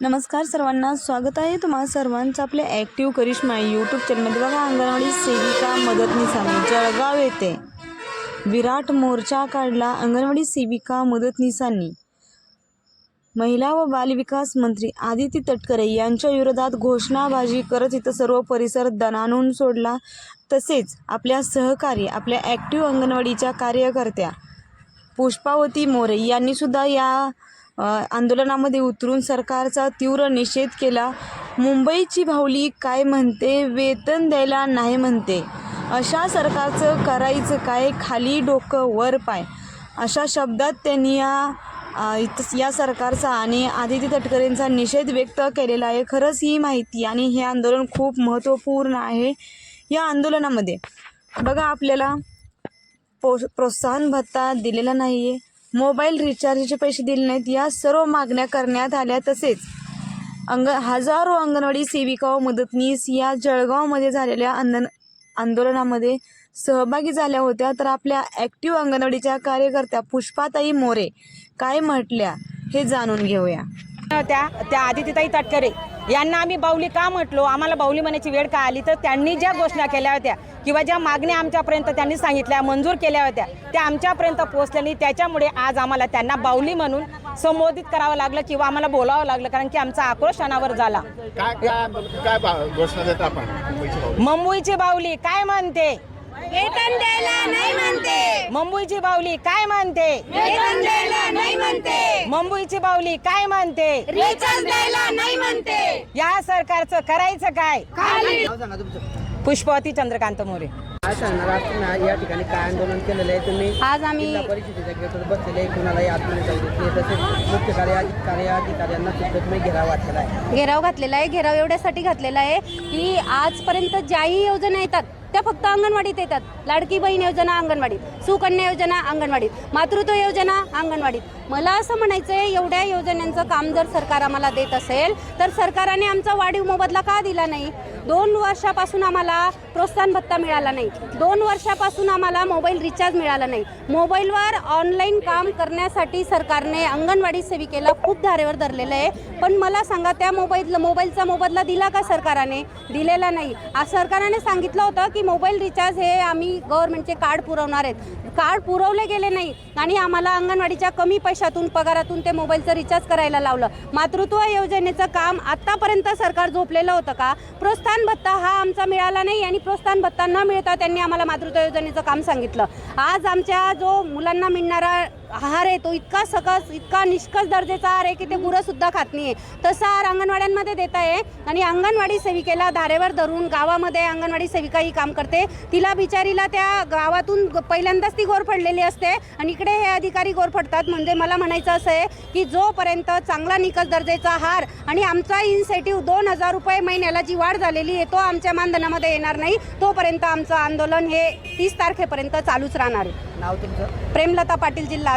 नमस्कार सर्वांना स्वागत आहे तुम्हा सर्वांचं आपल्या ॲक्टिव्ह करिश्मा यूट्यूब चॅनलमध्ये बघा अंगणवाडी सेविका मदतनीसाने जळगाव येथे विराट मोर्चा काढला अंगणवाडी सेविका मदतनीसांनी. महिला व बालविकास मंत्री आदिती तटकरे यांच्या विरोधात घोषणाबाजी करत इथं सर्व परिसर दणानून सोडला. तसेच आपल्या सहकारी आपल्या ॲक्टिव्ह अंगणवाडीच्या कार्यकर्त्या पुष्पावती मोरे यांनीसुद्धा या आंदोलनामध्ये उतरून सरकारचा तीव्र निषेध केला. मुंबईची भावली काय म्हणते? वेतन द्यायला नाही म्हणते. अशा सरकारचं करायचं काय? खाली डोकं वर पाय. अशा शब्दात त्यांनी या इथं- या सरकारचा आणि आदिती तटकरेंचा निषेध व्यक्त केलेला आहे. खरंच ही माहिती आणि हे आंदोलन खूप महत्त्वपूर्ण आहे या आंदोलनामध्ये. बघा आपल्याला पो प्रोत्साहन भत्ता दिलेला नाही आहे मोबाईल रिचार्जचे पैसे दिले नाहीत. या सर्व मागण्या करण्यात आल्या तसेच अंग हजारो अंगणवाडी सेविका व मदतनीस या जळगावमध्ये झालेल्या आंदन आंदोलनामध्ये सहभागी झाल्या होत्या. तर आपल्या ॲक्टिव्ह अंगणवाडीच्या कार्यकर्त्या पुष्पाताई मोरे काय म्हटल्या हे जाणून घेऊया. त्या त्या आदित्यताई तटकरे. यांना आम्ही बाऊली का म्हटलो? आम्हाला बाऊली म्हणायची वेळ का आली? तर त्यांनी ज्या घोषणा केल्या होत्या किंवा ज्या मागण्या आमच्यापर्यंत त्यांनी सांगितल्या मंजूर केल्या होत्या त्या आमच्यापर्यंत पोहोचल्या नाही त्याच्यामुळे आज आम्हाला त्यांना बाऊली म्हणून संबोधित करावं लागलं किंवा आम्हाला बोलावं लागलं कारण की आमचा आक्रोश अनावर झाला. मुंबईची बाऊली काय म्हणते? वेतन द्यायला नाही म्हणते. मुंबईची बाऊली काय म्हणते? वेतन द्यायला नाही म्हणते. मुंबईची बाऊली काय म्हणते? रिचार्ज द्यायला नाही म्हणते. या सरकारचं करायचं काय? खाली. पुष्पवती चंद्रकांत मोरे. काय सांगणार? आज तुम्ही या ठिकाणी काय आंदोलन केलेलं आहे? तुम्ही आज आम्ही जिल्हा परिषदेच्या गेटवर बसलेले आहे, कुणालाही तसेच मुख्य कार्य कार्याधिकाऱ्यांना सुद्धा तुम्ही घेराव वाटलेला आहे. घेराव घातलेला आहे. घेराव एवढ्यासाठी घातलेला आहे की आजपर्यंत ज्याही योजना येतात त्या फक्त अंगणवाडीत येतात. लाडकी बहीण योजना अंगणवाडीत सुकन्या योजना अंगणवाडीत मातृत्व योजना अंगणवाडीत. मला असं म्हणायचं आहे एवढ्या योजनांचं काम जर सरकार आम्हाला देत असेल तर सरकाराने आमचा वाढीव मोबदला का दिला नाही? दोन वर्षापासून आम्हाला प्रोत्साहन भत्ता मिळाला नाही. दोन वर्षापासून आम्हाला मोबाईल रिचार्ज मिळाला नाही. मोबाईलवर ऑनलाईन काम करण्यासाठी सरकारने अंगणवाडी सेविकेला खूप धारेवर धरलेलं आहे. पण मला सांगा त्या मोबाईल मोबाईलचा मोबदला दिला का सरकारने? दिलेला नाही. आज सरकारने सांगितलं होतं की मोबाईल रिचार्ज हे आम्ही गव्हर्नमेंटचे कार्ड पुरवणार आहेत. कार्ड पुरवले गेले नाही आणि आम्हाला अंगणवाडीच्या कमी पैशातून पगारातून ते मोबाईलचं रिचार्ज करायला लावलं. मातृत्व योजनेचं काम आत्तापर्यंत सरकार झोपलेलं होतं का? प्रोत्साहन भत्ता हा आमचा मिळाला नाही आणि प्रोत्साहन भत्ता न मिळता त्यांनी आम्हाला मातृत्व योजनेचं काम सांगितलं. आज आमच्या जो मुलांना मिळणारा आहार आहे तो इतका सकस इतका निष्कस दर्जाचा आहार आहे की ते गुरं सुद्धा खात नाही तसा आहार अंगणवाड्यांमध्ये देत आहे आणि अंगणवाडी सेविकेला धारेवर धरून गावामध्ये अंगणवाडी सेविका ही काम करते. तिला बिचारीला त्या गावातून पहिल्यांदाच ती गोरफडलेली असते आणि इकडे हे अधिकारी गोरफडतात म्हणजे मला म्हणायचं असं आहे की जोपर्यंत चांगला निकष दर्जाचा आहार आणि आमचा इन्सेटिव्ह दोन हजार रुपये महिन्याला जी वाढ झालेली आहे तो आमच्या मानधनामध्ये येणार नाही तोपर्यंत आमचं आंदोलन हे तीस तारखेपर्यंत चालूच राहणार आहे. नाव तुमचं? प्रेमलता पाटील जिल्हा